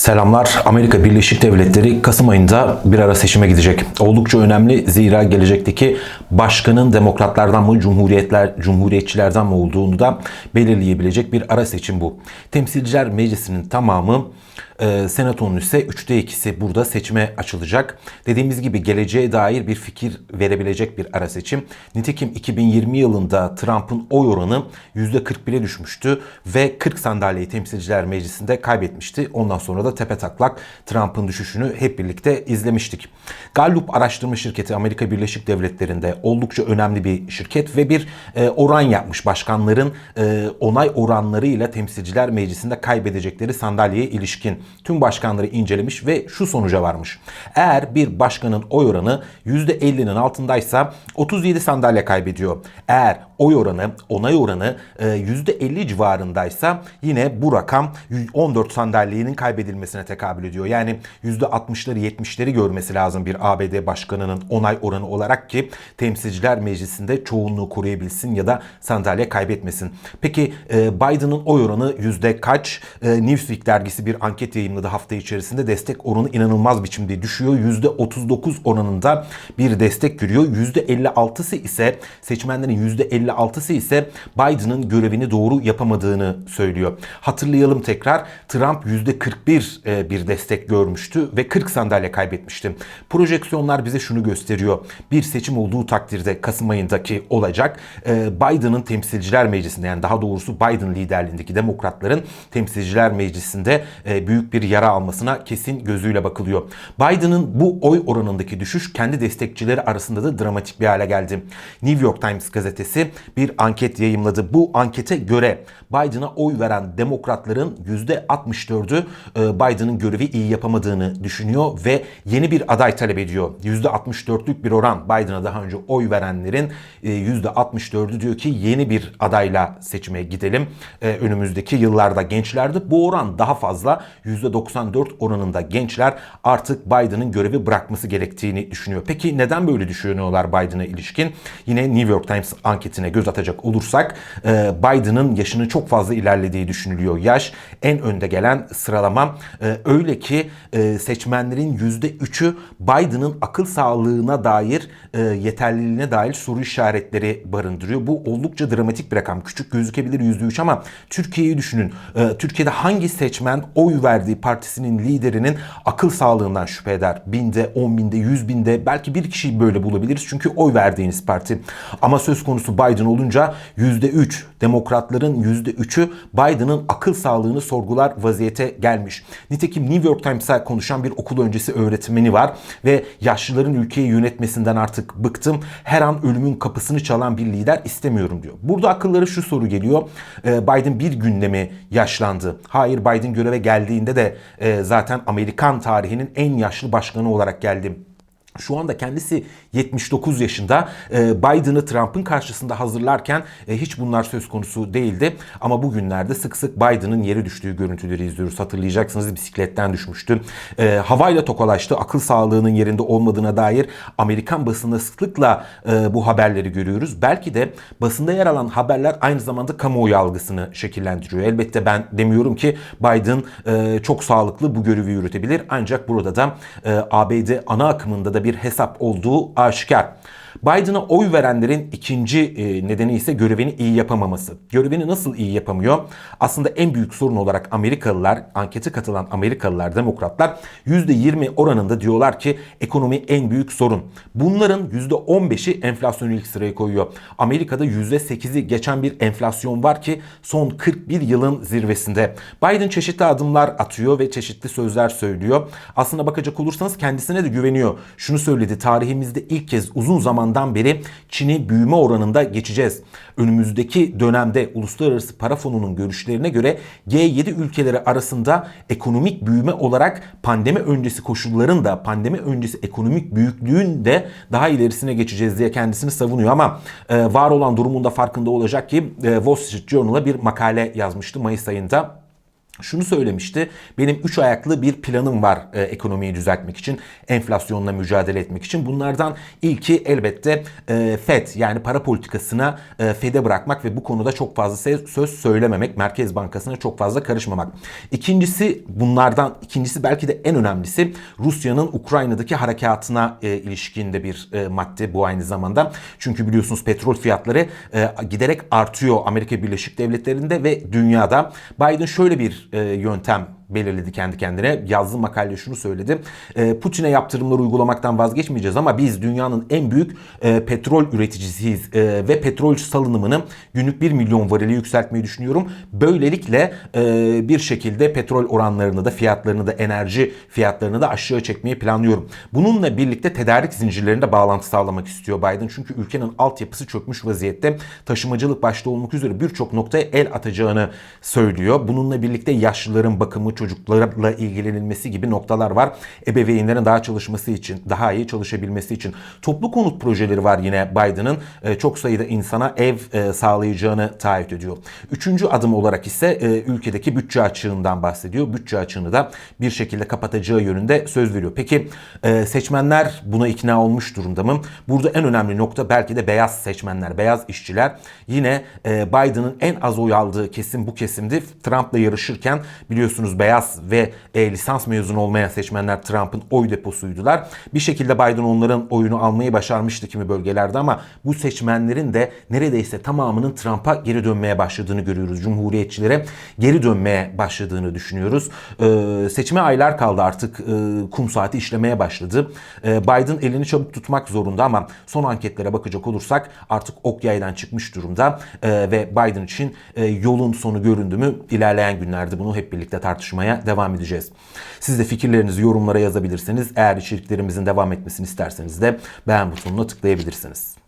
Selamlar. Amerika Birleşik Devletleri Kasım ayında bir ara seçime gidecek. Oldukça önemli zira gelecekteki başkanın demokratlardan mı, cumhuriyetler, cumhuriyetçilerden mi olduğunu da belirleyebilecek bir ara seçim bu. Temsilciler Meclisi'nin tamamı e, Senato'nun ise 3'te 2'si burada seçime açılacak. Dediğimiz gibi geleceğe dair bir fikir verebilecek bir ara seçim. Nitekim 2020 yılında Trump'ın oy oranı %41'e düşmüştü ve 40 sandalyeyi Temsilciler Meclisi'nde kaybetmişti. Ondan sonra da tepe taklak Trump'ın düşüşünü hep birlikte izlemiştik. Gallup araştırma şirketi Amerika Birleşik Devletleri'nde oldukça önemli bir şirket ve bir e, oran yapmış. Başkanların e, onay oranlarıyla Temsilciler Meclisi'nde kaybedecekleri sandalyeye ilişkin tüm başkanları incelemiş ve şu sonuca varmış. Eğer bir başkanın oy oranı %50'nin altındaysa 37 sandalye kaybediyor. Eğer oy oranı, onay oranı e, %50 civarındaysa yine bu rakam 14 sandalyenin kaybedilmesine tekabül ediyor. Yani %60'ları 70'leri görmesi lazım bir ABD başkanının onay oranı olarak ki temsilciler meclisinde çoğunluğu koruyabilsin ya da sandalye kaybetmesin. Peki e, Biden'ın oy oranı yüzde kaç? E, Newsweek dergisi bir anket yayınladı hafta içerisinde. Destek oranı inanılmaz biçimde düşüyor. Yüzde 39 oranında bir destek görüyor. Yüzde 56'sı ise seçmenlerin yüzde 56'sı ise Biden'ın görevini doğru yapamadığını söylüyor. Hatırlayalım tekrar Trump yüzde 41 e, bir destek görmüştü ve 40 sandalye kaybetmişti. Projeksiyonlar bize şunu gösteriyor. Bir seçim olduğu takdirde Kasım ayındaki olacak. E, Biden'ın temsilciler meclisinde yani daha doğrusu Biden liderliğindeki demokratların temsilciler meclisinde e, büyük bir yara almasına kesin gözüyle bakılıyor. Biden'ın bu oy oranındaki düşüş kendi destekçileri arasında da dramatik bir hale geldi. New York Times gazetesi bir anket yayımladı. Bu ankete göre Biden'a oy veren demokratların %64'ü e, Biden'ın görevi iyi yapamadığını düşünüyor ve yeni bir aday talep ediyor. %64'lük bir oran Biden'a daha önce oy verenlerin %64'ü diyor ki yeni bir adayla seçime gidelim. E, önümüzdeki yıllarda gençlerde bu oran daha fazla. %94 oranında gençler artık Biden'ın görevi bırakması gerektiğini düşünüyor. Peki neden böyle düşünüyorlar Biden'a ilişkin? Yine New York Times anketine göz atacak olursak e, Biden'ın yaşının çok fazla ilerlediği düşünülüyor. Yaş en önde gelen sıralama. E, öyle ki e, seçmenlerin %3'ü Biden'ın akıl sağlığına dair yeterliliğine dair soru işaretleri barındırıyor. Bu oldukça dramatik bir rakam. Küçük gözükebilir %3 ama Türkiye'yi düşünün. Türkiye'de hangi seçmen oy verdiği partisinin liderinin akıl sağlığından şüphe eder? Binde, on binde, yüz binde belki bir kişiyi böyle bulabiliriz. Çünkü oy verdiğiniz parti. Ama söz konusu Biden olunca %3 demokratların %3'ü Biden'ın akıl sağlığını sorgular vaziyete gelmiş. Nitekim New York Times'a konuşan bir okul öncesi öğretmeni var ve yaşlıların ülkeyi yönetmesinden artık bıktım. Her an ölümün kapısını çalan bir lider istemiyorum diyor. Burada akılları şu soru geliyor. Biden bir günde mi yaşlandı? Hayır Biden göreve geldiğinde de zaten Amerikan tarihinin en yaşlı başkanı olarak geldi. Şu anda kendisi 79 yaşında. Biden'ı Trump'ın karşısında hazırlarken hiç bunlar söz konusu değildi. Ama bugünlerde sık sık Biden'ın yere düştüğü görüntüleri izliyoruz. Hatırlayacaksınız bisikletten düşmüştü. Havayla tokalaştı. Akıl sağlığının yerinde olmadığına dair Amerikan basında sıklıkla bu haberleri görüyoruz. Belki de basında yer alan haberler aynı zamanda kamuoyu algısını şekillendiriyor. Elbette ben demiyorum ki Biden çok sağlıklı bu görevi yürütebilir. Ancak burada da ABD ana akımında da bir hesap olduğu aşikar. Biden'a oy verenlerin ikinci e, nedeni ise görevini iyi yapamaması. Görevini nasıl iyi yapamıyor? Aslında en büyük sorun olarak Amerikalılar, ankete katılan Amerikalılar, demokratlar %20 oranında diyorlar ki ekonomi en büyük sorun. Bunların %15'i enflasyonu ilk sıraya koyuyor. Amerika'da %8'i geçen bir enflasyon var ki son 41 yılın zirvesinde. Biden çeşitli adımlar atıyor ve çeşitli sözler söylüyor. Aslında bakacak olursanız kendisine de güveniyor. Şunu söyledi tarihimizde ilk kez uzun zaman zamandan beri Çin'i büyüme oranında geçeceğiz. Önümüzdeki dönemde Uluslararası Para Fonu'nun görüşlerine göre G7 ülkeleri arasında ekonomik büyüme olarak pandemi öncesi koşulların da pandemi öncesi ekonomik büyüklüğün de daha ilerisine geçeceğiz diye kendisini savunuyor ama e, var olan durumunda farkında olacak ki e, Wall Street Journal'a bir makale yazmıştı Mayıs ayında. Şunu söylemişti. Benim üç ayaklı bir planım var e, ekonomiyi düzeltmek için, enflasyonla mücadele etmek için. Bunlardan ilki elbette e, FED yani para politikasına e, FED'e bırakmak ve bu konuda çok fazla söz söylememek, Merkez Bankası'na çok fazla karışmamak. İkincisi bunlardan ikincisi belki de en önemlisi Rusya'nın Ukrayna'daki harekatına e, ilişkinde bir e, madde bu aynı zamanda. Çünkü biliyorsunuz petrol fiyatları e, giderek artıyor Amerika Birleşik Devletleri'nde ve dünyada. Biden şöyle bir e, yöntem belirledi kendi kendine. Yazdığı makalede şunu söyledi. E, Putin'e yaptırımları uygulamaktan vazgeçmeyeceğiz ama biz dünyanın en büyük e, petrol üreticisiyiz e, ve petrol salınımını günlük 1 milyon varili yükseltmeyi düşünüyorum. Böylelikle bir şekilde petrol oranlarını da fiyatlarını da enerji fiyatlarını da aşağı çekmeyi planlıyorum. Bununla birlikte tedarik zincirlerinde bağlantı sağlamak istiyor Biden. Çünkü ülkenin altyapısı çökmüş vaziyette. Taşımacılık başta olmak üzere birçok noktaya el atacağını söylüyor. Bununla birlikte yaşlıların bakımı, çocuklarla ilgilenilmesi gibi noktalar var. Ebeveynlerin daha çalışması için, daha iyi çalışabilmesi için. Toplu konut projeleri var yine Biden'ın. E, çok sayıda insana ev e, sağlayacağını taahhüt ediyor. Üçüncü adım olarak ise e, ülkedeki bütçe açığından bahsediyor. Bütçe açığını da bir şekilde kapatacağı yönünde söz veriyor. Peki seçmenler buna ikna olmuş durumda mı? Burada en önemli nokta belki de beyaz seçmenler, beyaz işçiler. Yine e, Biden'ın en az oy aldığı kesim bu kesimdi. Trump'la yarışırken biliyorsunuz beyaz ve e, lisans mezunu olmayan seçmenler Trump'ın oy deposuydular. Bir şekilde Biden onların oyunu almayı başarmıştı kimi bölgelerde ama bu seçmenlerin de neredeyse tamamının Trump'a geri dönmeye başladığını görüyoruz. Cumhuriyetçilere geri dönmeye başladığını düşünüyoruz. Ee, seçime aylar kaldı artık e, kum saati işlemeye başladı. Ee, Biden elini çabuk tutmak zorunda ama son anketlere bakacak olursak artık ok yaydan çıkmış durumda Ee, ve Biden için e, yolun sonu göründü mü ilerleyen günlerde bunu hep birlikte tartışmaya devam edeceğiz. Siz de fikirlerinizi yorumlara yazabilirsiniz. Eğer içeriklerimizin devam etmesini isterseniz de beğen butonuna tıklayabilirsiniz.